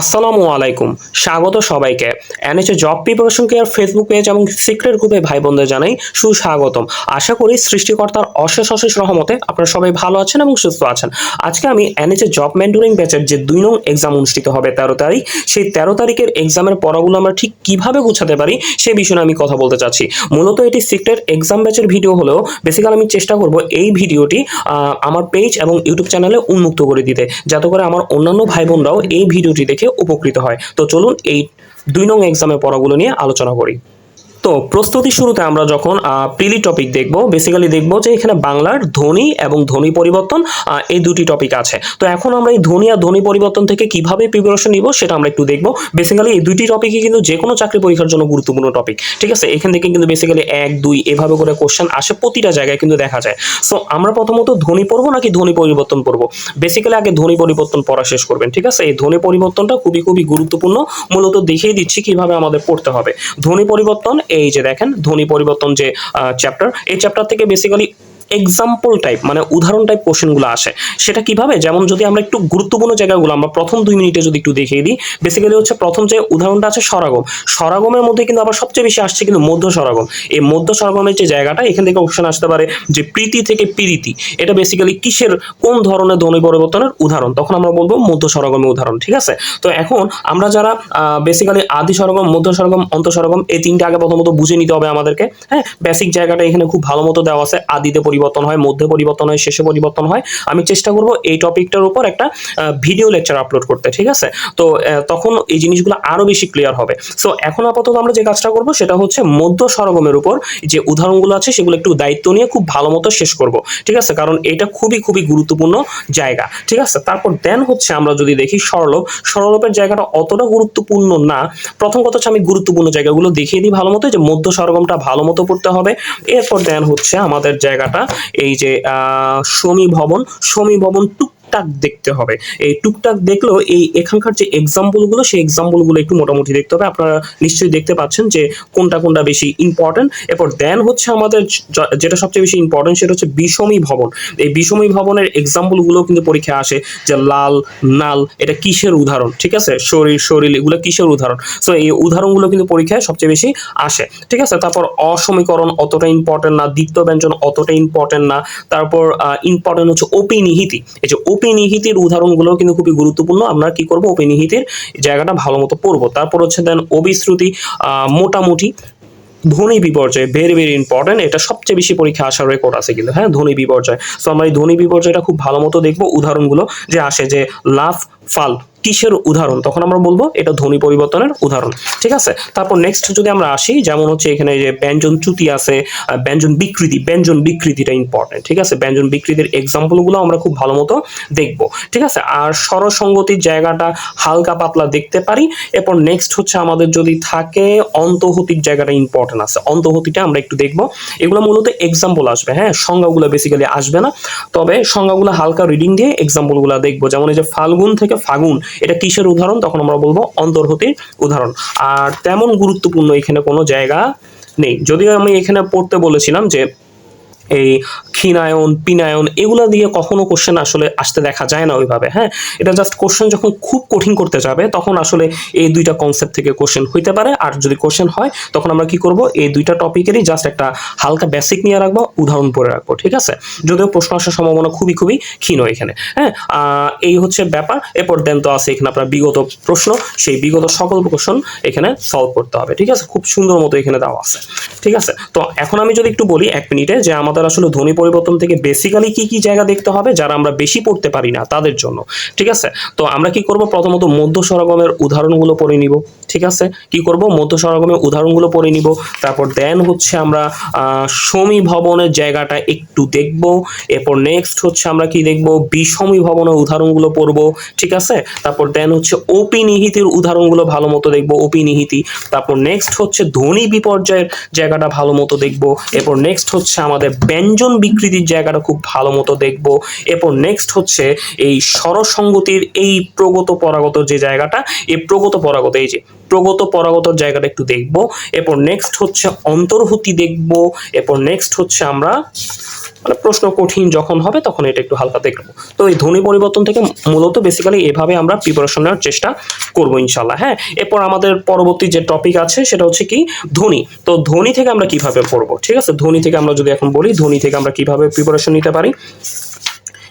আসসালামু আলাইকুম। স্বাগত সবাইকে। NHA job preparation care Facebook page এবং সিক্রেট গ্রুপে ভাই বোনদের জানাই সুস্বাগতম। আশা করি সৃষ্টিকর্তার অশেষ অশেষ রহমতে আপনারা সবাই ভালো আছেন এবং সুস্থ আছেন। আজকে আমি এনএচএ জব মেন্টরিং ব্যাচের যে দুই নং এক্সাম অনুষ্ঠিত হবে তেরো তারিখ, সেই তেরো তারিখের এক্সামের পড়াগুলো আমরা ঠিক কীভাবে গুছাতে পারি সে বিষয়ে আমি কথা বলতে চাচ্ছি। মূলত এটি সিক্রেট এক্সাম ব্যাচের ভিডিও হলেও বেসিক্যালি আমি চেষ্টা করব এই ভিডিওটি আমার পেজ এবং ইউটিউব চ্যানেলে উন্মুক্ত করে দিতে। যাতে করে আমার অন্যান্য ভাই বোনরাও এই ভিডিওটি দেখে উপকৃত হয়। তো চলুন এই দুই নং এক্সামের পড়াগুলো নিয়ে আলোচনা করি। তো প্রস্তুতি শুরুতে আমরা যখন প্রিলি টপিক দেখব বেসিক্যালি দেখব যে এখানে বাংলার ধ্বনি এবং ধ্বনি পরিবর্তন এই দুটি টপিক আছে। তো এখন আমরা এই ধ্বনি আর ধ্বনি পরিবর্তন থেকে কীভাবে প্রিপারেশন নিব সেটা আমরা একটু দেখব। বেসিক্যালি এই দুটি টপিকই কিন্তু যে কোনো চাকরি পরীক্ষার জন্য গুরুত্বপূর্ণ টপিক ঠিক আছে? এখান থেকে কিন্তু বেসিক্যালি এক, দুই এভাবে করে কোশ্চেন আসে প্রতিটা জায়গায় কিন্তু দেখা যায়। সো আমরা প্রথমত ধ্বনি পড়ব নাকি ধ্বনি পরিবর্তন পড়ব? বেসিক্যালি আগে ধ্বনি পরিবর্তন পড়া শেষ করবেন, ঠিক আছে? এই ধ্বনি পরিবর্তনটা খুবই খুবই গুরুত্বপূর্ণ। মূলত দেখিয়ে দিচ্ছি কীভাবে আমাদের পড়তে হবে। ধ্বনি পরিবর্তন এই যে দেখেন ধ্বনি পরিবর্তন যে চ্যাপ্টার এই চ্যাপ্টার থেকে বেসিক্যালি এক্সাম্পল টাইপ মানে উদাহরণ টাইপ কোশ্চেনগুলো আসে। সেটা কীভাবে? যেমন যদি আমরা একটু গুরুত্বপূর্ণ জায়গাগুলো, আমরা প্রথম দুই মিনিটে যদি একটু দেখিয়ে দিই বেসিক্যালি হচ্ছে প্রথম যে উদাহরণটা আছে স্বরাগম স্বরাগমের মধ্যে কিন্তু আবার সবচেয়ে বেশি আসছে কিন্তু মধ্য স্বরাগম এই মধ্য স্বরাগমের যে জায়গাটা, এখান থেকে কোশ্চেন আসতে পারে যে প্রীতি থেকে প্রীতি। এটা বেসিক্যালি কিসের, কোন ধরনের ধ্বনি পরিবর্তনের উদাহরণ? তখন আমরা বলব মধ্য স্বরাগমের উদাহরণ, ঠিক আছে? তো এখন আমরা যারা বেসিক্যালি আদি স্বরগম মধ্য স্বরগম অন্ত স্বরগম এই তিনটে আগে প্রথমত বুঝে নিতে হবে আমাদেরকে। হ্যাঁ বেসিক জায়গাটা এখানে খুব ভালো মতো দেওয়া আছে, আদিতে পরিবর্তন হয়, মধ্যে পরিবর্তন হয়, শেষে পরিবর্তন হয়। আমি চেষ্টা করব এই টপিকটার উপর একটা ভিডিও লেকচার আপলোড করতে, ঠিক আছে? তো তখন এই জিনিসগুলো আরও বেশি ক্লিয়ার হবে। সো এখন আপাতত আমরা যে কাজটা করব সেটা হচ্ছে মধ্য স্বরগমের উপর যে উদাহরণগুলো আছে সেগুলো একটু দায়িত্ব নিয়ে খুব ভালো মতো শেষ করব, ঠিক আছে? কারণ এটা খুবই খুবই গুরুত্বপূর্ণ জায়গা, ঠিক আছে? তারপর দেন হচ্ছে আমরা যদি দেখি সরলোপ সরলোপের জায়গাটা অতটা গুরুত্বপূর্ণ না। প্রথম কথা হচ্ছে আমি গুরুত্বপূর্ণ জায়গাগুলো দেখিয়ে দিই ভালো মতো, যে মধ্য সরগমটা ভালো মতো পড়তে হবে। এরপর দেন হচ্ছে আমাদের জায়গাটা এই যে সমী ভবন সমী ভবন টুকটাক দেখতে হবে। এই টুকটাক দেখলেও এই এখানকার যে এক্সাম্পলগুলো সেই এক্সাম্পলগুলো একটু মোটামুটি দেখতে হবে। আপনারা নিশ্চয়ই দেখতে পাচ্ছেন যে কোনটা কোনটা বেশি ইম্পর্টেন্ট এরপর দেন হচ্ছে আমাদের যেটা সবচেয়ে বেশি ইম্পর্টেন্ট সেটা হচ্ছে বিষমী ভবন। এই বিষমী ভবনের এক্সাম্পলগুলো কিন্তু পরীক্ষায় আসে যে লাল, নাল, এটা কিসের উদাহরণ? ঠিক আছে? শরীর শরীর, এগুলো কিসের উদাহরণ? সো এই উদাহরণগুলো কিন্তু পরীক্ষায় সবচেয়ে বেশি আসে। ঠিক আছে? তারপর অসমীকরণ অতটা ইম্পর্টেন্ট না দ্বিতীয় ব্যঞ্জন অতটা ইম্পর্টেন্ট না। তারপর ইম্পর্টেন্ট হচ্ছে ওপি নিহিতি এই যে ওপি নিহিতির উদাহরণগুলো কিন্তু খুবই গুরুত্বপূর্ণ। আমরা কি করব? ওপেনিহিতের জায়গাটা ভালো মতো পড়ব। তারপর হচ্ছে দেন অবিশ্রুতি মোটামুটি ধ্বনি বিপর্যয় ভেরি ভেরি ইম্পর্টেন্ট এটা সবচেয়ে বেশি পরীক্ষা আসার রেকর্ড আছে কিন্তু হ্যাঁ? ধ্বনি বিপর্যয়। সো আমরা এই ধ্বনি বিপর্যয়টা খুব ভালো মতো দেখব। উদাহরণগুলো যে আসে যে লাফ, ফাল কিসের উদাহরণ? তখন আমরা বলব এটা ধ্বনি পরিবর্তনের উদাহরণ। ঠিক আছে? তারপর নেক্সট যদি আমরা আসি, যেমন হচ্ছে এখানে যে ব্যঞ্জন চ্যুতি আছে ব্যঞ্জন বিকৃতি, ব্যঞ্জন বিকৃতিটা ইম্পর্টেন্ট ঠিক আছে? ব্যঞ্জন বিকৃতির এক্সাম্পলগুলো আমরা খুব ভালো মতো দেখব। ঠিক আছে? আর স্বরসঙ্গতির জায়গাটা হালকা পাতলা দেখতে পারি। এরপর নেক্সট হচ্ছে আমাদের যদি থাকে অন্তহতির জায়গাটা ইম্পর্টেন্ট আছে। অন্তহতিটা আমরা একটু দেখব। এগুলো মূলত এক্সাম্পল আসবে হ্যাঁ? সংজ্ঞাগুলো বেসিক্যালি আসবে না। তবে সংজ্ঞাগুলো হালকা রিডিং দিয়ে এক্সাম্পলগুলো দেখব। যেমন এই যে ফাল্গুন থেকে ফাগুন এটা কিসের উদাহরণ? তখন আমরা বলব অন্তর্হতির উদাহরণ। আর তেমন গুরুত্বপূর্ণ এখানে কোনো জায়গা নেই। যদিও আমি এখানে পড়তে বলেছিলাম যে এই ক্ষীণায়ন পিনায়ন এগুলো দিয়ে কখনো কোশ্চেন আসলে আসতে দেখা যায় না ওইভাবে হ্যাঁ? এটা জাস্ট কোশ্চেন যখন খুব কঠিন করতে যাবে, তখন আসলে এই দুইটা কনসেপ্ট থেকে কোশ্চেন হইতে পারে। আর যদি কোশ্চেন হয়, তখন আমরা কি করব? এই দুইটা টপিকেরই জাস্ট একটা হালকা বেসিক নিয়ে রাখব, উদাহরণ পড়ে রাখব, ঠিক আছে? যদিও প্রশ্ন আসার সম্ভাবনা খুবই খুবই ক্ষীণ এখানে হ্যাঁ? এই হচ্ছে ব্যাপার। এরপর দেন তো আছে এখানে আপনার বিগত প্রশ্ন। সেই বিগত সকল কোশ্চেন এখানে সলভ করতে হবে, ঠিক আছে? খুব সুন্দর মতো এখানে দেওয়া আছে, ঠিক আছে? তো এখন আমি যদি একটু বলি এক মিনিটে যে আমাদের আসলে ধ্বনি পরিবর্তন থেকে বেসিক্যালি কি কি জায়গা দেখতে হবে যারা আমরা বেশি পড়তে পারি না তাদের জন্য, ঠিক আছে? তো আমরা কি করব? প্রথমত মধ্য সরগমের উদাহরণগুলো পড়ে নিব। ঠিক আছে? কি করব? মধ্য স্বরগমের উদাহরণগুলো পড়ে নিব। তারপর দেন হচ্ছে আমরা সমী ভবনের জায়গাটা একটু দেখব। এরপর নেক্সট হচ্ছে আমরা কি দেখব? বিষমী ভবনের উদাহরণগুলো পড়ব, ঠিক আছে? তারপর দেন হচ্ছে ওপি নিহিতির উদাহরণগুলো ভালো মতো দেখব ওপি নিহিতি তারপর নেক্সট হচ্ছে ধ্বনি বিপর্যয়ের জায়গাটা ভালো মতো দেখব। এরপর নেক্সট হচ্ছে আমাদের ব্যঞ্জন বিকৃতির জায়গাটা খুব ভালো মতো দেখব। এরপর নেক্সট হচ্ছে এই স্বরসঙ্গতির এই প্রগত পরাগত যে জায়গাটা, এই প্রগত পরাগত, এই যে প্রগত পরাগত জায়গাটা একটু দেখব। এরপর নেক্সট হচ্ছে অন্তর্হুতি দেখব। এরপর নেক্সট হচ্ছে আমরা মানে প্রশ্ন কঠিন যখন হবে তখন এটা একটু হালকা দেখব। তো এই ধ্বনি পরিবর্তন থেকে মূলত বেসিক্যালি এভাবে আমরা প্রিপারেশন নেওয়ার চেষ্টা করব ইনশাল্লাহ হ্যাঁ? এরপর আমাদের পরবর্তী যে টপিক আছে সেটা হচ্ছে কি? ধ্বনি। তো ধ্বনি থেকে আমরা কীভাবে পড়ব, ঠিক আছে? ধ্বনি থেকে আমরা যদি এখন বলি, ধ্বনি থেকে আমরা কীভাবে প্রিপারেশন নিতে পারি?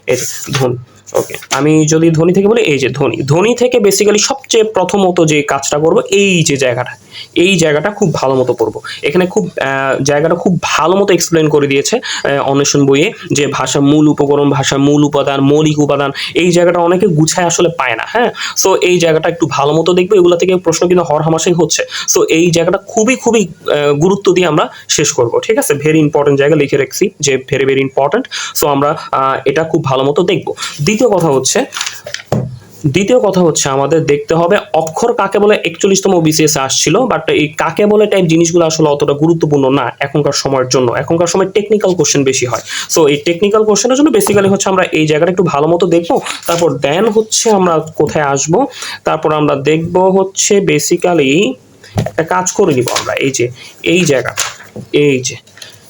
এই ধ্বনি। ওকে আমি যদি ধ্বনি থেকে বলি, এই যে ধ্বনি ধ্বনি থেকে বেসিক্যালি সবচেয়ে প্রথমত যে কাজটা করব, এই যে জায়গাটা। এই জায়গাটা খুব ভালো মতো পড়ব এখানে খুব জায়গাটা খুব ভালো মতো এক্সপ্লেন করে দিয়েছে অন্বেষণ বইয়ে যে ভাষা মূল উপকরণ, ভাষা মূল উপাদান, মৌলিক উপাদান, এই জায়গাটা অনেকে গুছায় আসলে পায় না হ্যাঁ? সো এই জায়গাটা একটু ভালো মতো দেখব, এগুলো থেকে প্রশ্ন কিন্তু হর হামাশাই হচ্ছে। সো এই জায়গাটা খুবই খুবই গুরুত্ব দিয়ে আমরা শেষ করব, ঠিক আছে? ভেরি ইম্পর্টেন্ট জায়গা লিখে রাখছি যে ভেরি ভেরি ইম্পর্টেন্ট সো আমরা এটা খুব ভালো মতো দেখব। দ্বিতীয় কথা হচ্ছে, দ্বিতীয় কথা হচ্ছে আমাদের দেখতে হবে অক্ষর কাকে বলে একচল্লিশতম বিসিএস আসছিল বাট এই কাকে বলে টাইপ জিনিসগুলো আসলে অতটা গুরুত্বপূর্ণ না এখনকার সময়ের জন্য। এখনকার সময় টেকনিক্যাল কোশ্চেন বেশি হয়। সো এই টেকনিক্যাল কোশ্চেনের জন্য বেসিক্যালি হচ্ছে আমরা এই জায়গাটা একটু ভালো মতো দেখব, তারপর দেন হচ্ছে আমরা কোথায় আসব, তারপর আমরা দেখব হচ্ছে বেসিক্যালি একটা কাজ করে নিব আমরা, এই যে, এই জায়গাটা এই যে।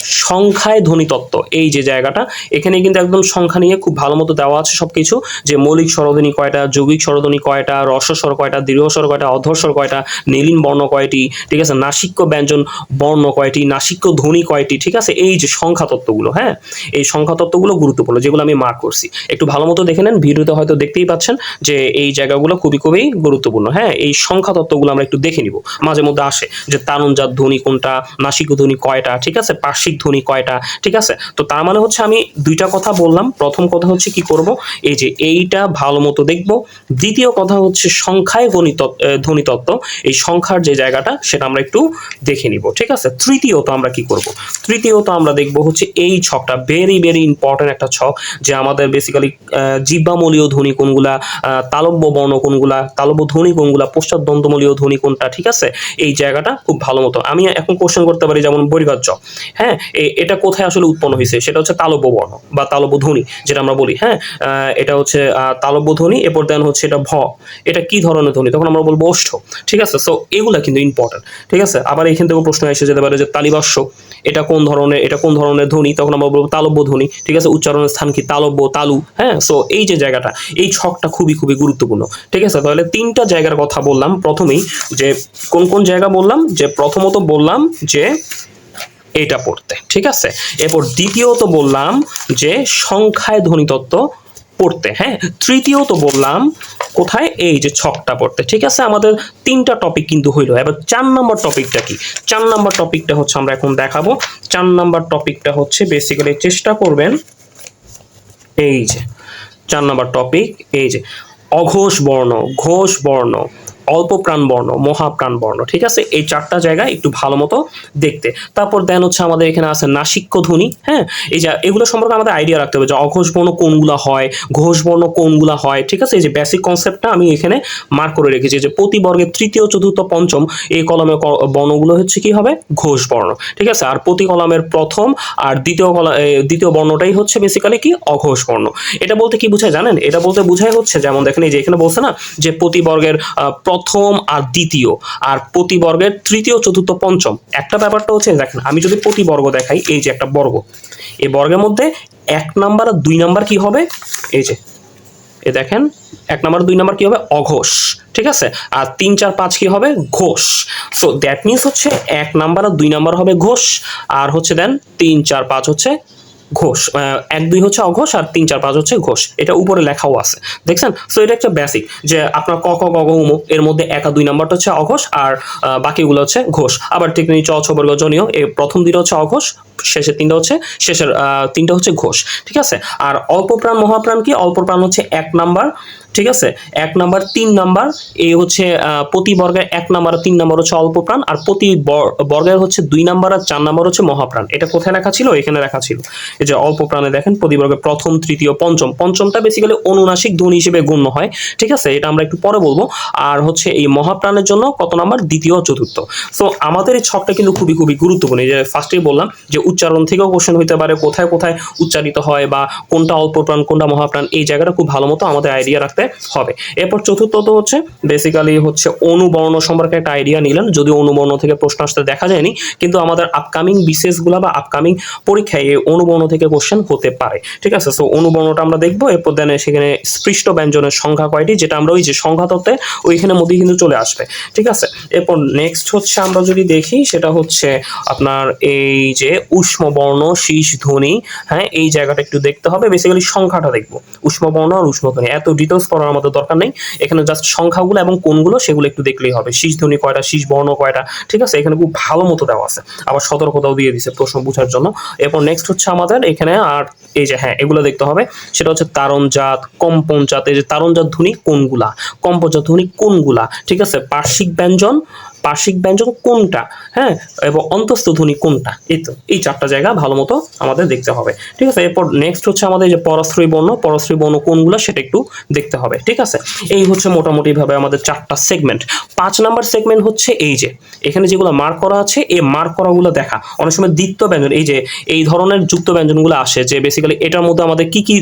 সংখ্যায় ধ্বনিতত্ত্ব এই যে জায়গাটা, এখানে কিন্তু একদম সংখ্যা নিয়ে খুব ভালো মতো দেওয়া আছে সবকিছু, যে মৌলিক স্বরধ্বনি কয়টা, যৌগিক স্বরধ্বনি কয়টা রস্বস্বর কয়টা দীর্ঘস্বর কয়টা অধস্বর কয়টা, নীলিন বর্ণ কয়টি, ঠিক আছে, নাসিক্য ব্যঞ্জন বর্ণ কয়টি, নাসিক্য ধ্বনি কয়টি, ঠিক আছে, এই যে সংখ্যা তত্ত্বগুলো হ্যাঁ এই সংখ্যা তত্ত্বগুলো গুরুত্বপূর্ণ, যেগুলো আমি মার্ক করছি। একটু ভালো মতো দেখে নেন, ভিডিওতে হয়তো দেখতেই পাচ্ছেন যে এই জায়গাগুলো খুবই খুবই গুরুত্বপূর্ণ হ্যাঁ এই সংখ্যা তত্ত্বগুলো আমরা একটু দেখে নিব, মাঝে মধ্যে আসে, যে তারুণজাত ধ্বনি কোনটা নাসিক ধ্বনি কয়টা, ঠিক আছে, পার্শ্বিক ধ্বনি কয়টা, ঠিক আছে? তো তার মানে হচ্ছে আমি দুইটা কথা বললাম। প্রথম কথা হচ্ছে কি করব? এই যে এইটা ভালো মতো দেখব। দ্বিতীয় কথা হচ্ছে সংখ্যায় গণিত ধ্বনিতত্ত্ব এই সংখ্যার যে জায়গাটা, সেটা আমরা একটু দেখে নিব, ঠিক আছে? তৃতীয়ত আমরা কি করব? তৃতীয়ত আমরা দেখব হচ্ছে এই ছকটা ভেরি ভেরি ইম্পর্টেন্ট একটা ছক যে আমাদের বেসিক্যালি জিব্বামলীয় ধ্বনি কোনগুলা তালব্য বর্ণ কোনগুলা, তালব্য ধ্বনি কোনগুলা পশ্চাৎ দন্তমলীয় ধ্বনি কোনটা, ঠিক আছে? এই জায়গাটা খুব ভালো মতো। আমি এখন কোশ্চেন করতে পারি যেমন বৈরাজ্য হ্যাঁ? এটা কোথায় আসলে উৎপন্ন হয়েছে? সেটা হচ্ছে তালব্য বর্ণ বা তালব্য ধ্বনি, যেটা আমরা বলি হ্যাঁ? এটা হচ্ছে তালব্য ধ্বনি, এরপর দেন হচ্ছে এটা ভ। এটা কি ধরনের ধ্বনি? তখন আমরা বলব ওষ্ঠ, ঠিক আছে? সো এগুলা কিন্তু ইম্পর্টেন্ট ঠিক আছে? আবার এখান থেকে প্রশ্ন এসে যেতে পারে যে তালিবাস্য, এটা কোন ধরনের, এটা কোন ধরনের ধ্বনি? তখন আমরা বলব তালব্য ধ্বনি, ঠিক আছে? উচ্চারণের স্থান কি? তালব্য, তালু হ্যাঁ? সো এই যে জায়গাটা, এই ছকটা খুবই খুবই গুরুত্বপূর্ণ, ঠিক আছে? তাহলে তিনটা জায়গার কথা বললাম প্রথমেই, যে কোন কোন জায়গা বললাম? যে প্রথমত বললাম যে এটা পড়তে, ঠিক আছে? এরপর দ্বিতীয়ত বললাম যে সংখ্যায় ধ্বনিতত্ত্ব পড়তে হ্যাঁ? তৃতীয়ত বললাম কোথায়? এই যে ছকটা পড়তে, ঠিক আছে? আমাদের তিনটা টপিক কিন্তু হইল। এবার চার নাম্বার টপিকটা কি? চার নাম্বার টপিকটা হচ্ছে আমরা এখন দেখাবো। চার নাম্বার টপিকটা হচ্ছে বেসিক্যালি চেষ্টা করবেন এই যে, চার নাম্বার টপিক এই যে, অঘোষ বর্ণ, ঘোষ বর্ণ অল্প প্রাণ বর্ণ মহাপ্রাণ বর্ণ, ঠিক আছে? এই চারটা জায়গা একটু ভালো মতো দেখতে। তারপর দেন হচ্ছে আমাদের এখানে আছে নাসিক্য ধ্বনি হ্যাঁ? এই যে, এগুলো সম্পর্কে আমাদের আইডিয়া রাখতে হবে যে অঘোষ বর্ণ কোনগুলা হয়, ঘোষ বর্ণ কোনগুলা হয়, ঠিক আছে? এই যে বেসিক কনসেপ্টটা আমি এখানে মার্ক করে রেখেছি যে প্রতি বর্গের তৃতীয়, চতুর্থ, পঞ্চম এই কলমের বর্ণগুলো হচ্ছে কি হবে? ঘোষ বর্ণ, ঠিক আছে? আর প্রতি কলমের প্রথম আর দ্বিতীয় কলা দ্বিতীয় বর্ণটাই হচ্ছে বেসিক্যালি কি? অঘোষ বর্ণ। এটা বলতে কি বোঝায় জানেন? এটা বলতে বোঝায় হচ্ছে যেমন দেখেন এই যে এখানে বলছে না যে প্রতি বর্গের প্রথম আর দ্বিতীয়, আর প্রতি বর্গের তৃতীয়, চতুর্থ, পঞ্চম। একটা ব্যাপারটা হচ্ছে, দেখেন, আমি যদি প্রতি বর্গ দেখাই, এই যে একটা বর্গ, এই বর্গের মধ্যে এক নাম্বার আর দুই নাম্বার কি হবে? এই যে, এ দেখেন, এক নাম্বার দুই নাম্বার কি হবে? অঘোষ, ঠিক আছে? আর তিন, চার, পাঁচ কি হবে? ঘোষ। সো দ্যাট মিনস হচ্ছে এক নাম্বার আর দুই নাম্বার হবে ঘোষ, আর হচ্ছে দেন তিন, চার, পাঁচ হচ্ছে ঘোষ এক দুই হচ্ছে অঘোষ আর তিন চার পাঁচ হচ্ছে ঘোষ। এটা উপরে লেখাও আছে। দেখছেন? সো এটা একটা বেসিক যে আপনার ক ক, গ উম এর মধ্যে এক দুই নাম্বারটা হচ্ছে অঘোষ আর বাকিগুলো হচ্ছে ঘোষ। আবার ঠিক চ, ছ বর্গ জনীয় এই প্রথম দুটো হচ্ছে অঘোষ শেষের তিনটা হচ্ছে, শেষের তিনটা হচ্ছে ঘোষ, ঠিক আছে? আর অল্প প্রাণ মহাপ্রাণ কি? অল্প প্রাণ হচ্ছে এক নাম্বার, ঠিক আছে? এক নাম্বার, তিন নাম্বার, এই হচ্ছে প্রতি বর্গের এক নাম্বার তিন নাম্বার হচ্ছে অল্প প্রাণ, আর প্রতি বর্গের হচ্ছে দুই নাম্বার আর চার নাম্বার হচ্ছে মহাপ্রাণ এটা কোথায় লেখা ছিল? এখানে লেখা ছিল। এই যে অল্প প্রাণে দেখেন, প্রতি বর্গের প্রথম, তৃতীয়, পঞ্চম। পঞ্চমটা বেসিক্যালি অনুনাসিক ধ্বনি হিসেবে গণ্য হয়, ঠিক আছে? এটা আমরা একটু পরে বলব। আর হচ্ছে এই মহাপ্রাণের জন্য কত নাম্বার? দ্বিতীয় চতুর্থ। সো আমাদের এই ছকটা কিন্তু খুবই খুবই গুরুত্বপূর্ণ। এই যে ফার্স্টেই বললাম যে উচ্চারণ থেকেও কোশ্চেন হইতে পারে, কোথায় কোথায় উচ্চারিত হয় বা কোনটা অল্প প্রাণ কোনটা মহাপ্রাণ, এই জায়গাটা খুব ভালো মতো আমাদের আইডিয়া রাখতে হবে। এরপর চতুর্থত হচ্ছে বেসিক্যালি হচ্ছে অনুবর্ণ সম্পর্কে একটা আইডিয়া নিলেন। যদি অনুবর্ণ থেকে প্রশ্ন আসতে দেখা যায়নি, কিন্তু আমাদের আপকামিং বিসিএসগুলো বা আপকামিং পরীক্ষায় এই অনুবর্ণ থেকে কোশ্চেন হতে পারে। ঠিক আছে? সো অনুবর্ণটা আমরা দেখব, এরপর দেন সেখানে স্পৃষ্ট ব্যঞ্জনের সংখ্যা কয়টি, যেটা আমরা ওই যে সংখ্যা তত্ত্বে ওইখানে মধ্যেই কিন্তু চলে আসবে। ঠিক আছে? এরপর নেক্সট হচ্ছে আমরা যদি দেখি, সেটা হচ্ছে আপনার এই যে উষ্ম বর্ণ শীষ, ধ্বনি হ্যাঁ এই জায়গাটা একটু দেখতে হবে। বেসিক্যালি সংখ্যাটা দেখব। উষ্ম বর্ণ আর উষ্ম ধ্বনি এত ডিটেলস পড়ার আমাদের দরকার নেই। এখানে জাস্ট সংখ্যাগুলো এবং কোনগুলো সেগুলো একটু দেখলেই হবে। শীষ, ধ্বনি কয়টা, শীষ, বর্ণ কয়টা, ঠিক আছে? এখানে খুব ভালো মতো দেওয়া আছে। আবার সতর্কতাও দিয়ে দিছে প্রশ্ন বোঝার জন্য। এরপর নেক্সট হচ্ছে আমাদের এখানে আর এই যে হ্যাঁ এগুলো দেখতে হবে। সেটা হচ্ছে তারণজাত কম্পনজাত এই যে তারণজাত ধ্বনি কোনগুলা কম্পজাত ধ্বনি কোনগুলা ঠিক আছে? পার্শ্বিক ব্যঞ্জন পার্শ্বিক ব্যঞ্জন কোনটা? হ্যাঁ? এবং অন্তস্থ ধ্বনি কোনটা? এই তো, এই চারটা জায়গা ভালো মতো আমাদের দেখতে হবে। ঠিক আছে? এরপর নেক্সট হচ্ছে আমাদের যে পরশ্রী বর্ণ। পরশ্রী বর্ণ কোনগুলো সেটা একটু দেখতে হবে। ঠিক আছে? এই হচ্ছে মোটামুটিভাবে আমাদের চারটা সেগমেন্ট পাঁচ নাম্বার সেগমেন্ট হচ্ছে এই যে, এখানে যেগুলো মার্ক করা আছে, এই মার্ক করাগুলো দেখা। অনেক সময় দ্বিতীয় ব্যঞ্জন, এই যে, এই ধরনের যুক্ত ব্যঞ্জনগুলো আসে যে বেসিক্যালি এটার মধ্যে আমাদের কি কি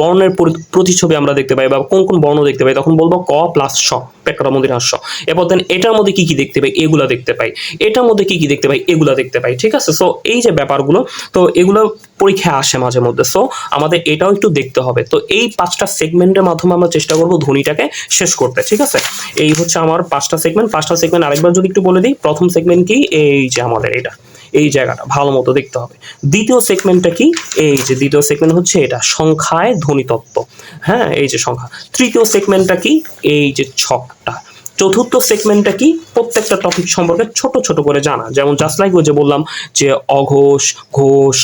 বর্ণের প্রতিচ্ছবি আমরা দেখতে পাই বা কোন কোন বর্ণ দেখতে পাই, তখন বলব ক প্লাস স পেকরা মন্দির হাস্য এরপর দেন এটার মধ্যে কি কি দেখতে পাই? এগুলা দেখতে পাই। এটার মধ্যে কি কি দেখতে পাই, এগুলো দেখতে পাই, ঠিক আছে? সো এই যে ব্যাপারগুলো, তো এগুলো পরীক্ষায় আসে মাঝে মধ্যে। সো আমাদের এটাও একটু দেখতে হবে। তো এই পাঁচটা সেগমেন্টের মাধ্যমে আমরা চেষ্টা করব ধ্বনিটাকে শেষ করতে, ঠিক আছে? এই হচ্ছে আমার পাঁচটা সেগমেন্ট পাঁচটা সেগমেন্ট আরেকবার যদি একটু বলে দিই, প্রথম সেগমেন্ট কি? এই যে আমাদের এটা, এই জায়গাটা, ভালো মতো দেখতে হবে। দ্বিতীয় সেগমেন্টটা কি? এই যে দ্বিতীয় সেগমেন্ট হচ্ছে এটা, সংখ্যায় ধ্বনিতত্ত্ব। হ্যাঁ এই যে সংখ্যা। তৃতীয় সেগমেন্টটা কি? এই যে ছকটা। চতুর্থ সেগমেন্টটা কি? প্রত্যেকটা টপিক সম্পর্কে ছোট ছোট করে জানা। যেমন জাস্ট লাইক যে বললাম যে অঘোষ, ঘোষ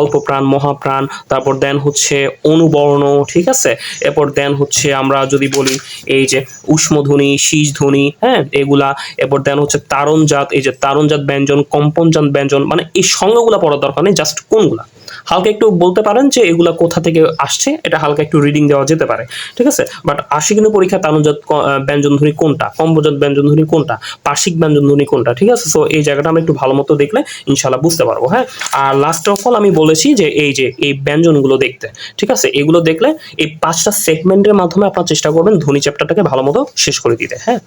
অল্প প্রাণ মহাপ্রাণ তারপর দেন হচ্ছে অনুবর্ণ, ঠিক আছে? এরপর দেন হচ্ছে আমরা যদি বলি এই যে উষ্মধ্বনি, শীষধ্বনি হ্যাঁ এগুলা, এরপর দেন হচ্ছে তারণজাত, এই যে তারণজাত ব্যঞ্জন, কম্পনজাত ব্যঞ্জন মানে এই সংজ্ঞাগুলো পড়ার দরকার নেই জাস্ট কোনগুলা? হালকা একটু বলতে পারেন যে এগুলা কোথা থেকে আসছে? এটা হালকা একটু রিডিং দেওয়া যেতে পারে, ঠিক আছে? বাট আসে কিন্তু পরীক্ষা তানুজাত ব্যঞ্জন ধ্বনি কোনটা? কম্বজাত ব্যঞ্জন ধ্বনি কোনটা? পার্শ্বিক ব্যঞ্জন ধ্বনি কোনটা? ঠিক আছে? সো এই জায়গাটা আমরা একটু ভালো মতো দেখলে ইনশাল্লাহ বুঝতে পারব হ্যাঁ? আর লাস্ট অফ অল আমি বলেছি যে এই যে, এই ব্যঞ্জনগুলো দেখতে, ঠিক আছে? এগুলো দেখলে এই পাঁচটা সেগমেন্টের মাধ্যমে আপনার চেষ্টা করবেন ধ্বনি চ্যাপ্টারটাকে ভালো মতো শেষ করে দিতে হ্যাঁ?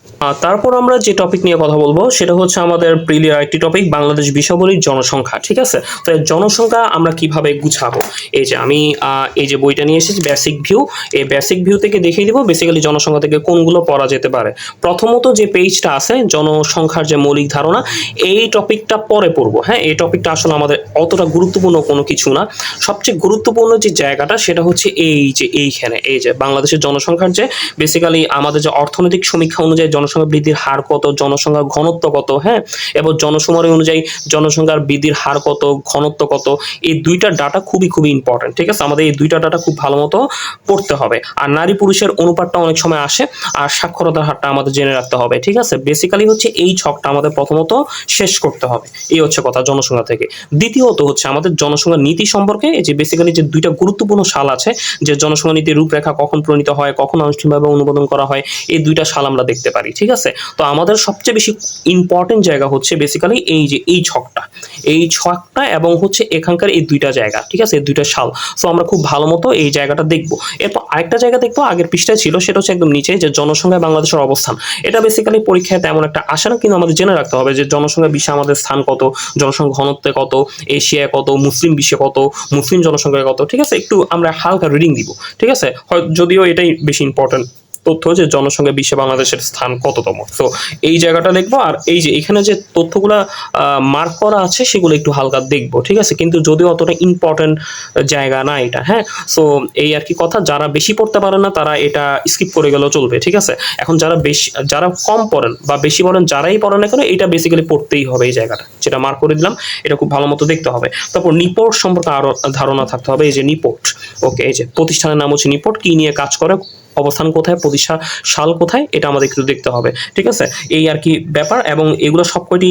তারপর আমরা যে টপিক নিয়ে কথা বলব, সেটা হচ্ছে আমাদের প্রিলিয়ার একটি টপিক বাংলাদেশ বিষয়বলির জনসংখ্যা, ঠিক আছে? তো জনসংখ্যা আমরা কীভাবে গুছাবো? এই যে আমি এই যে বইটা নিয়ে এসেছি বেসিক ভিউ এই বেসিক ভিউ থেকে দেখিয়ে দিব বেসিক্যালি জনসংখ্যা থেকে কোনগুলো পড়া যেতে পারে। প্রথমত যে পেজটা আছে, জনসংখ্যার যে মৌলিক ধারণা, এই টপিকটা পরে পড়ব হ্যাঁ? এই টপিকটা আসলে আমাদের অতটা গুরুত্বপূর্ণ কোনো কিছু না। সবচেয়ে গুরুত্বপূর্ণ যে জায়গাটা, সেটা হচ্ছে এই যে এইখানে, এই যে বাংলাদেশের জনসংখ্যার যে বেসিক্যালি আমাদের যে অর্থনৈতিক সমীক্ষা অনুযায়ী জনসংখ্যা বৃদ্ধির হার কত, জনসংখ্যার ঘনত্ব কত হ্যাঁ? এবং জনসময় অনুযায়ী জনসংখ্যার বৃদ্ধির হার কত, ঘনত্ব কত, এই দুইটা ডাটা খুবই খুবই ইম্পর্টেন্ট ঠিক আছে? আমাদের এই দুইটা ডাটা খুব ভালো মতো পড়তে হবে। আর নারী পুরুষের অনুপাতটা অনেক সময় আসে, আর সাক্ষরতার হারটা আমাদের জেনে রাখতে হবে, ঠিক আছে? বেসিক্যালি হচ্ছে এই ছকটা আমাদের প্রথমত শেষ করতে হবে, এই হচ্ছে কথা জনসংখ্যা থেকে। দ্বিতীয়ত হচ্ছে আমাদের জনসংখ্যা নীতি সম্পর্কে, এই যে বেসিক্যালি যে দুইটা গুরুত্বপূর্ণ সাল আছে, যে জনসংখ্যা নীতির রূপরেখা কখন প্রণীত হয়, কখন আনুষ্ঠানিকভাবে অনুমোদন করা হয়, এই দুইটা সাল আমরা দেখতে পারি, ঠিক আছে? তো আমাদের সবচেয়ে বেশি ইম্পর্টেন্ট জায়গা হচ্ছে বেসিক্যালি এই যে, এই ছকটা এই ছকটা এবং হচ্ছে এখানকার এই দুইটা জায়গা। ঠিক আছে? দুইটা সাল সো আমরা খুব ভালো মতো এই জায়গাটা দেখব। এরপর আরেকটা জায়গা দেখব, আগের পৃষ্ঠায় ছিল, সেটা হচ্ছে একদম নিচে, যে জনসংখ্যায় বাংলাদেশের অবস্থান। এটা বেসিক্যালি পরীক্ষায় তেমন একটা আসে না, কিন্তু আমাদের জেনে রাখতে হবে যে জনসংখ্যা বিশ্বে আমাদের স্থান কত জনসংখ্যা ঘনত্বে কত, এশিয়ায় কত, মুসলিম বিশ্বে কত, মুসলিম জনসংখ্যা কত, ঠিক আছে? একটু আমরা হালকা রিডিং দিব, ঠিক আছে? যদিও এটাই বেশি ইম্পর্টেন্ট তথ্য যে জনসংখ্যা বিশ্বে বাংলাদেশের স্থান কততম? তো এই জায়গাটা দেখব আর এই যে এখানে যে তথ্যগুলা মার্ক করা আছে, সেগুলো একটু হালকা দেখব, ঠিক আছে? কিন্তু যদিও অতটা ইম্পর্টেন্ট জায়গা না এটা হ্যাঁ? সো এই আর কি কথা, যারা বেশি পড়তে পারে না, তারা এটা স্কিপ করে গেলেও চলবে, ঠিক আছে? এখন যারা বেশি, যারা কম পড়েন বা বেশি পড়েন, যারাই পড়েন না কেন, এটা বেসিক্যালি পড়তেই হবে এই জায়গাটা, যেটা মার্ক করে দিলাম, এটা খুব ভালো মতো দেখতে হবে। তারপর নিপোর্ট সম্পর্কে আরও ধারণা থাকতে হবে, এই যে নিপোর্ট ওকে এই যে প্রতিষ্ঠানের নাম হচ্ছে নিপোর্ট কি নিয়ে কাজ করে অবস্থান কোথায় প্রতিষ্ঠা সাল কোথায় এটা আমাদের একটু দেখতে হবে। ঠিক আছে? এই আর কি ব্যাপার এবং এগুলো সবকটি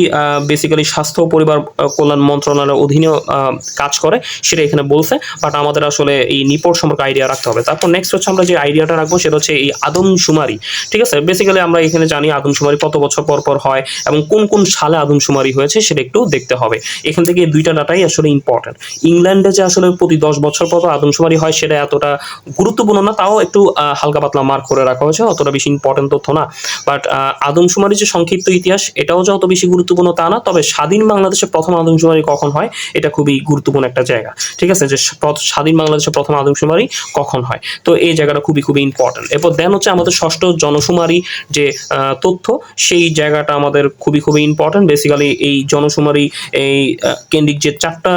বেসিক্যালি স্বাস্থ্য পরিবার কল্যাণ মন্ত্রণালয়ের অধীনে আহ, কাজ করে সেটা এখানে বলছে। বাট আমাদের আসলে এই নিপোর্ট সম্পর্কে আইডিয়া রাখতে হবে। তারপর নেক্সট হচ্ছে আমরা যে আইডিয়াটা রাখব সেটা হচ্ছে এই আদমশুমারি। ঠিক আছে? বেসিক্যালি আমরা এখানে জানি আদমশুমারি কত বছর পর পর হয় এবং কোন কোন সালে আদমশুমারি হয়েছে সেটা একটু দেখতে হবে। এখান থেকে এই দুইটা ডাটাই আসলে ইম্পর্টেন্ট ইংল্যান্ডে যে আসলে প্রতি দশ বছর পর আদমশুমারি হয় সেটা এতটা গুরুত্বপূর্ণ না তাও একটু হালকা হালকা পাতলা মার্ক করে রাখা হয়েছে, অতটা বেশি ইম্পর্টেন্ট তথ্য না। বাট আদমশুমারি যে সংক্ষিপ্ত ইতিহাস, এটাও যে অত বেশি গুরুত্বপূর্ণ তা না, তবে স্বাধীন বাংলাদেশে প্রথম আদমশুমারি কখন হয়, এটা খুবই গুরুত্বপূর্ণ একটা জায়গা। ঠিক আছে? যে স্বাধীন বাংলাদেশে প্রথম আদমশুমারি কখন হয়? তো এই জায়গাটা খুবই খুবই ইম্পর্টেন্ট এরপর দেন হচ্ছে আমাদের ষষ্ঠ জনশুমারি যে তথ্য, সেই জায়গাটা আমাদের খুবই খুবই ইম্পর্টেন্ট বেসিক্যালি এই জনশুমারি, এই কেন্দ্রিক যে চারটা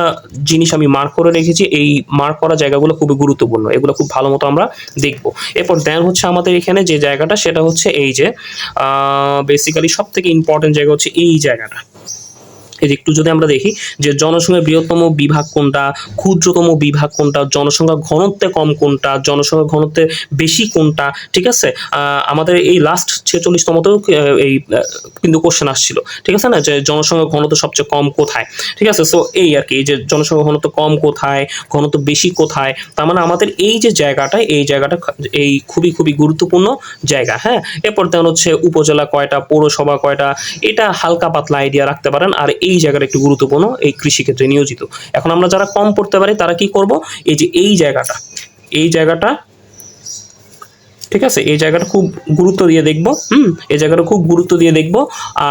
জিনিস আমি মার্ক করে রেখেছি, এই মার্ক করা জায়গাগুলো খুবই গুরুত্বপূর্ণ। এগুলো খুব ভালো মতো আমরা দেখব। এরপর দেন হচ্ছে আমাদের এখানে যে জায়গাটা, সেটা হচ্ছে এই যে বেসিক্যালি সব থেকে ইম্পর্টেন্ট জায়গা হচ্ছে এই জায়গাটা। যে একটু যদি আমরা দেখি যে জনসংখ্যার বৃহত্তম বিভাগ কোনটা, ক্ষুদ্রতম বিভাগ কোনটা জনসংখ্যা ঘনত্বে কম কোনটা জনসংখ্যা ঘনত্বে বেশি কোনটা, ঠিক আছে? আমাদের এই লাস্ট ছেচল্লিশতমতেও এই কিন্তু কোশ্চেন আসছিল, ঠিক আছে না? যে জনসংখ্যা ঘনত্ব সবচেয়ে কম কোথায়, ঠিক আছে? সো এই আর কি যে জনসংখ্যা ঘনত্ব কম কোথায়, ঘনত্ব বেশি কোথায়, তার মানে আমাদের এই যে জায়গাটা, এই জায়গাটা এই খুবই খুবই গুরুত্বপূর্ণ জায়গা হ্যাঁ? এরপর তেমন হচ্ছে উপজেলা কয়টা, পৌরসভা কয়টা, এটা হালকা পাতলা আইডিয়া রাখতে পারেন। আর এই জায়গাটা একটু গুরুত্বপূর্ণ, এই কৃষিক্ষেত্রে নিয়োজিত। এখন আমরা যারা কম পড়তে পারি, তারা কি করব? এই যে এই জায়গাটা এই জায়গাটা, ঠিক আছে? এই জায়গাটা খুব গুরুত্ব দিয়ে দেখব, হুম? এই জায়গাটা খুব গুরুত্ব দিয়ে দেখব,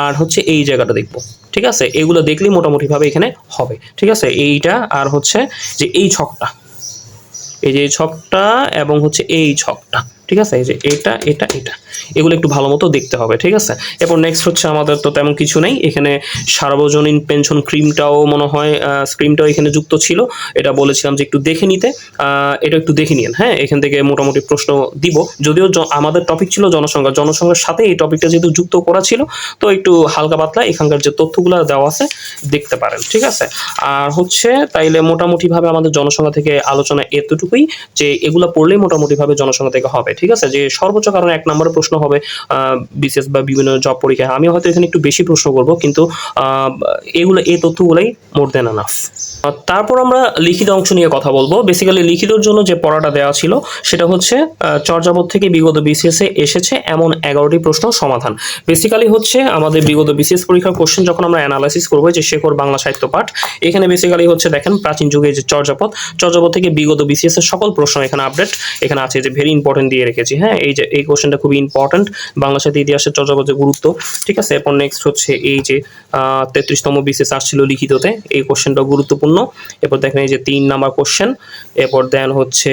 আর হচ্ছে এই জায়গাটা দেখব, ঠিক আছে? এগুলো দেখলেই মোটামুটিভাবে এখানে হবে, ঠিক আছে? এইটা আর হচ্ছে যে এই ছকটা, এই যে এই ছকটা এবং হচ্ছে এই ছকটা। ঠিক আছে? এই যে এটা এটা এটা। এগুলো একটু ভালো মতো দেখতে হবে, ঠিক আছে? এরপর নেক্সট হচ্ছে আমাদের তো তেমন কিছু নেই। এখানে সার্বজনীন পেনশন ক্রিমটাও মনে হয় স্ক্রিমটাও এখানে যুক্ত ছিল। এটা বলেছিলাম যে একটু দেখে নিতে। এটা একটু দেখে নিন হ্যাঁ? এখান থেকে মোটামুটি প্রশ্ন দিব। যদিও আমাদের টপিক ছিল জনসংখ্যা। জনসংখ্যার সাথে এই টপিকটা যেহেতু যুক্ত করা ছিল, তো একটু হালকা পাতলা এখানকার যে তথ্যগুলো দেওয়া আছে, দেখতে পারেন, ঠিক আছে? আর হচ্ছে, তাইলে মোটামুটিভাবে আমাদের জনসংখ্যা থেকে আলোচনা এতটুকুই যে এগুলো পড়লেই মোটামুটিভাবে জনসংখ্যা থেকে হবে ঠিক আছে? যে সর্বোচ্চ কারণে এক নম্বরের প্রশ্ন হবে বিশেষ বা বিভিন্ন জব পরীক্ষায়। আমি হয়তো এখানে একটু বেশি প্রশ্ন করব, কিন্তু এগুলো, এই তথ্যগুলোই মোর দেন আনাফ তারপর আমরা লিখিত অংশ নিয়ে কথা বলব। বেসিক্যালি লিখিতর জন্য যে পড়াটা দেওয়া ছিল, সেটা হচ্ছে চর্যাপদ থেকে বিগত বিসিএসে এসেছে এমন এগারোটি প্রশ্ন সমাধান। বেসিক্যালি হচ্ছে, আমাদের বিগত বিসিএস পরীক্ষার কোশ্চেন যখন আমরা অ্যানালাইসিস করব যে শেখর বাংলা সাহিত্য পাঠ, এখানে বেসিক্যালি হচ্ছে দেখেন, প্রাচীন যুগে যে চর্যাপদ চর্যাপদ থেকে বিগত বিসিএস এর সকল প্রশ্ন এখানে আপডেট এখানে আছে যে ভেরি ইম্পর্টেন্ট দিয়ে রেখেছি। হ্যাঁ এই যে, এই কোশ্চেনটা খুবই ইম্পর্টেন্ট বাংলা সাহিত্য ইতিহাসের চর্যাপদের গুরুত্ব। ঠিক আছে? এরপর নেক্সট হচ্ছে এই যে তেত্রিশতম বিসিএস আসছিল লিখিততে। এই কোশ্চেনটা গুরুত্বপূর্ণ। এরপর দেখেন এই যে, তিন নাম্বার কোশ্চেন এরপর দেন হচ্ছে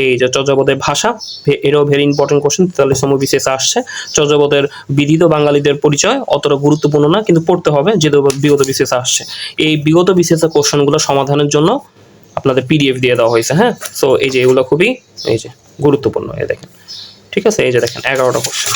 এই যে, চর্যাপদের ভাষা। এটাও ভেরি ইম্পর্টেন্ট কোশ্চেন তেতাল্লিশতম বিসিএস আসছে। চর্যাপদের বিদিত বাঙালিদের পরিচয় অতটা গুরুত্বপূর্ণ না, কিন্তু পড়তে হবে। যেহেতু বিগত বিসিএস আসছে। এই বিগত বিসিএস কোশ্চেনগুলো সমাধানের জন্য আপনাদের পিডিএফ দিয়ে দেওয়া হয়েছে হ্যাঁ? সো এই যে এগুলো খুবই, এই যে গুরুত্বপূর্ণ এ দেখেন। ঠিক আছে? এই যে দেখেন, এগারোটা কোশ্চেন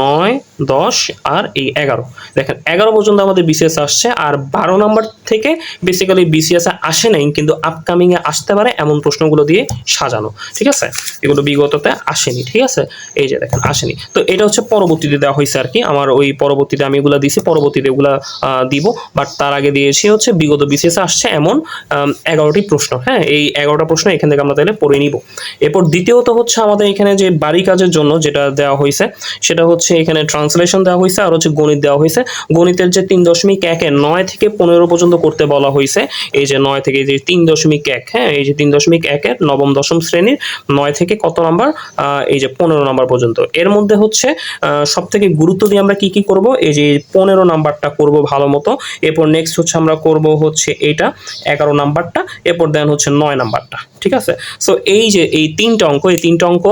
নয়, দশ আর এই এগারো। দেখেন, এগারো পর্যন্ত আমাদের বিসিএস আসছে আর বারো নম্বর থেকে বেসিক্যালি বিসিএস আসে নাই, কিন্তু আপকামিং এ আসতে পারে এমন প্রশ্নগুলো দিয়ে সাজানো, ঠিক আছে? এগুলো বিগততে আসেনি, ঠিক আছে? এই যে দেখেন, আসেনি। তো এটা হচ্ছে পরবর্তীতে দেওয়া হয়েছে আর কি। আমার ওই পরবর্তীতে আমি এগুলা দিছি পরবর্তীতে এগুলা দিব বাট তার আগে দিয়েছি হচ্ছে বিগত বিসিএস আসছে এমন এগারোটি প্রশ্ন হ্যাঁ? এই এগারোটা প্রশ্ন এখান থেকে আমরা তাহলে পড়ে নিব। এরপর দ্বিতীয়ত হচ্ছে আমাদের এখানে যে বাড়ি কাজের জন্য যেটা দেওয়া হয়েছে, সেটা হচ্ছে এখানে ট্রান্সলেশন দেওয়া হয়েছে, আর হচ্ছে গণিত দেওয়া হয়েছে। গণিতের যে তিন দশমিক একে নয় থেকে পনেরো পর্যন্ত করতে বলা হয়েছে। এই যে নয় থেকে যে তিন দশমিক এক হ্যাঁ এই যে তিন দশমিক একের নবম, দশম শ্রেণির নয় থেকে কত নাম্বার এই যে পনেরো নাম্বার পর্যন্ত। এর মধ্যে হচ্ছে সব থেকে গুরুত্ব দিয়ে আমরা কি কি করব? এই যে পনেরো নাম্বারটা করব ভালো মতো। এরপর নেক্সট হচ্ছে আমরা করব হচ্ছে এইটা, এগারো নাম্বারটা এরপর দেন হচ্ছে নয় নাম্বারটা ঠিক আছে? সো এই যে এই তিনটা অঙ্ক, এই তিনটা অঙ্ক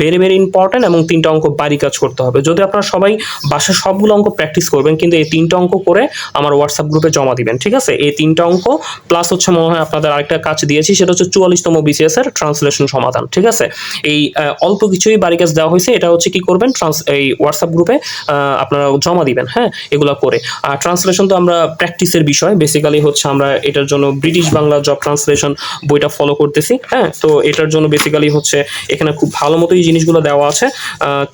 ভেরি ভেরি ইম্পর্টেন্ট এবং তিনটা অঙ্ক বাড়ি কাজ করতে হবে। যদি আপনারা সবাই বাসায় সবগুলো অঙ্ক প্র্যাকটিস করবেন, কিন্তু এই তিনটা অঙ্ক করে আমার হোয়াটসঅ্যাপ গ্রুপে জমা দিবেন, ঠিক আছে? এই তিনটা অঙ্ক প্লাস হচ্ছে মনে হয় আপনাদের আরেকটা কাজ দিয়েছি, সেটা হচ্ছে চুয়াল্লিশতম বিসিএস এর ট্রান্সলেশন সমাধান, ঠিক আছে? এই অল্প কিছুই বাড়ি কাজ দেওয়া হয়েছে, এটা হচ্ছে কি করবেন? ট্রান্স এই হোয়াটসঅ্যাপ গ্রুপে আপনারা জমা দিবেন হ্যাঁ? এগুলো করে। আর ট্রান্সলেশন তো আমরা প্র্যাকটিসের বিষয় বেসিক্যালি হচ্ছে আমরা এটার জন্য ব্রিটিশ বাংলা জব ট্রান্সলেশন বইটা ফলো করতেছি হ্যাঁ? তো এটার জন্য বেসিক্যালি হচ্ছে এখানে খুব ভালো মতো এই জিনিসগুলো দেওয়া আছে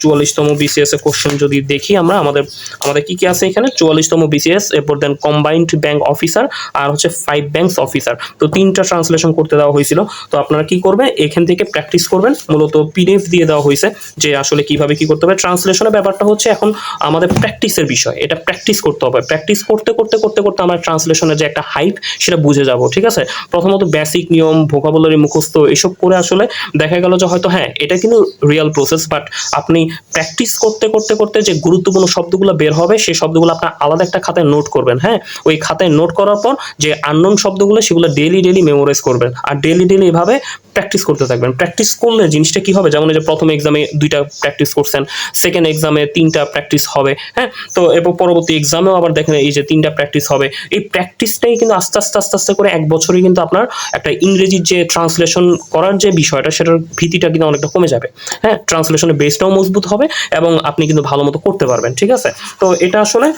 চুয়াল্লিশতম বিসিএস বিসিএস এর কোশ্চেন যদি দেখি আমরা, আমাদের আমাদের কি কি আছে এখানে? চুয়াল্লিশতম বিসিএস এরপর দেন কম্বাইন্ড ব্যাংক অফিসার আর হচ্ছে ফাইভ ব্যাংকস অফিসার তো তিনটা ট্রান্সলেশন করতে দেওয়া হয়েছিল। তো আপনারা কি করবেন? এখান থেকে প্র্যাকটিস করবেন। মূলত পিডিএফ দিয়ে দেওয়া হয়েছে যে আসলে কীভাবে কি করতে হবে। ট্রান্সলেশনের ব্যাপারটা হচ্ছে এখন আমাদের প্র্যাকটিসের বিষয়। এটা প্র্যাকটিস করতে হবে। প্র্যাকটিস করতে করতে করতে করতে আমরা ট্রান্সলেশনের যে একটা হাইপ সেটা বুঝে যাব, ঠিক আছে? প্রথমত বেসিক নিয়ম ভোকাবুলারি মুখস্থ, এসব করে আসলে দেখা গেল যে হয়তো হ্যাঁ এটা কিন্তু রিয়েল প্রসেস বাট আপনি প্র্যাকটিস করতে করতে করতে করতে যে গুরুত্বপূর্ণ শব্দগুলো বের হবে, সেই শব্দগুলো আপনার আলাদা একটা খাতায় নোট করবেন হ্যাঁ? ওই খাতায় নোট করার পর যে আননোন শব্দগুলো, সেগুলো ডেলি ডেলি মেমোরাইজ করবেন। আর ডেলি ডেলি এভাবে প্র্যাকটিস করতে থাকবেন। প্র্যাকটিস করলে জিনিসটা কি হবে? যেমন যে প্রথম এক্সামে দুইটা প্র্যাকটিস করছেন সেকেন্ড এক্সামে তিনটা প্র্যাকটিস হবে হ্যাঁ? তো এবং পরবর্তী এক্সামেও আবার দেখেন এই যে তিনটা প্র্যাকটিস হবে। এই প্র্যাকটিসটাই কিন্তু আস্তে আস্তে আস্তে আস্তে করে এক বছরই কিন্তু আপনার একটা ইংরেজির যে ট্রান্সলেশন করার যে বিষয়টা, সেটার ভীতিটা কিন্তু অনেকটা কমে যাবে হ্যাঁ? ট্রান্সলেশনের বেসটাও মজবুত হবে এবং আপনি কিন্তু ভালো মতো করতে পারবেন, ঠিক আছে? তো এটা আসলে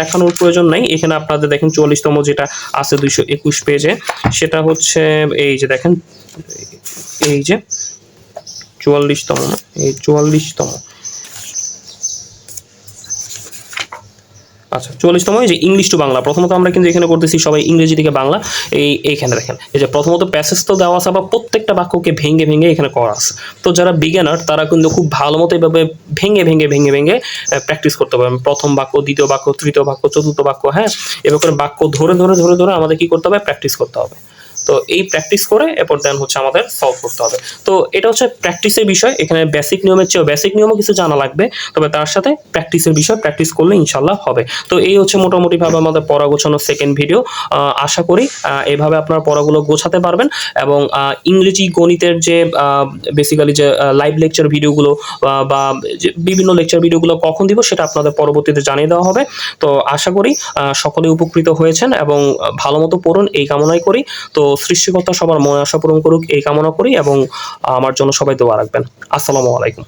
দেখানোর প্রয়োজন নাই। এখানে আপনাদের দেখেন চুয়াল্লিশতম যেটা আছে দুইশো একুশ পেজে সেটা হচ্ছে এই যে দেখেন, এই যে চুয়াল্লিশতম এই চুয়াল্লিশতম। আচ্ছা চুয়াল্লিশতম যে ইংলিশ টু বাংলা, প্রথমত আমরা কিন্তু এখানে করতেছি সবাই ইংরেজি থেকে বাংলা, এই এইখানে দেখেন, এই যে প্রথমত প্যাসেজ তো দেওয়া আছে বা প্রত্যেকটা বাক্যকে ভেঙে ভেঙে এখানে করা আছে। তো যারা বিজ্ঞানার তারা কিন্তু খুব ভালো মতো এভাবে ভেঙে ভেঙে ভেঙে ভেঙে প্র্যাকটিস করতে পারবেন। প্রথম বাক্য, দ্বিতীয় বাক্য, তৃতীয় বাক্য, চতুর্থ বাক্য হ্যাঁ? এভাবে করে বাক্য ধরে ধরে ধরে ধরে আমাদের কি করতে হবে? প্র্যাকটিস করতে হবে। তো এই প্র্যাকটিস করে এরপর দেন হচ্ছে আমাদের সলভ করতে হবে। তো এটা হচ্ছে প্র্যাকটিসের বিষয়, এখানে বেসিক নিয়মের চেয়েও বেসিক নিয়মও কিছু জানা লাগবে, তবে তার সাথে প্র্যাকটিসের বিষয় প্র্যাকটিস করলে ইনশাল্লাহ হবে। তো এই হচ্ছে মোটামুটিভাবে আমাদের পড়া গোছানোর সেকেন্ড ভিডিও আশা করি এভাবে আপনার পড়াগুলো গোছাতে পারবেন এবং ইংরেজি গণিতের যে বেসিক্যালি যে লাইভ লেকচার ভিডিওগুলো বা বিভিন্ন লেকচার ভিডিওগুলো কখন দিব সেটা আপনাদের পরবর্তীতে জানিয়ে দেওয়া হবে। তো আশা করি সকলে উপকৃত হয়েছেন এবং ভালো মতো পড়ুন, এই কামনাই করি। তো সৃষ্টিকর্তা সবার মনে আশা পূরণ করুক, এই কামনা করি এবং আমার জন্য সবাই দোয়া রাখবেন। আসসালামু আলাইকুম।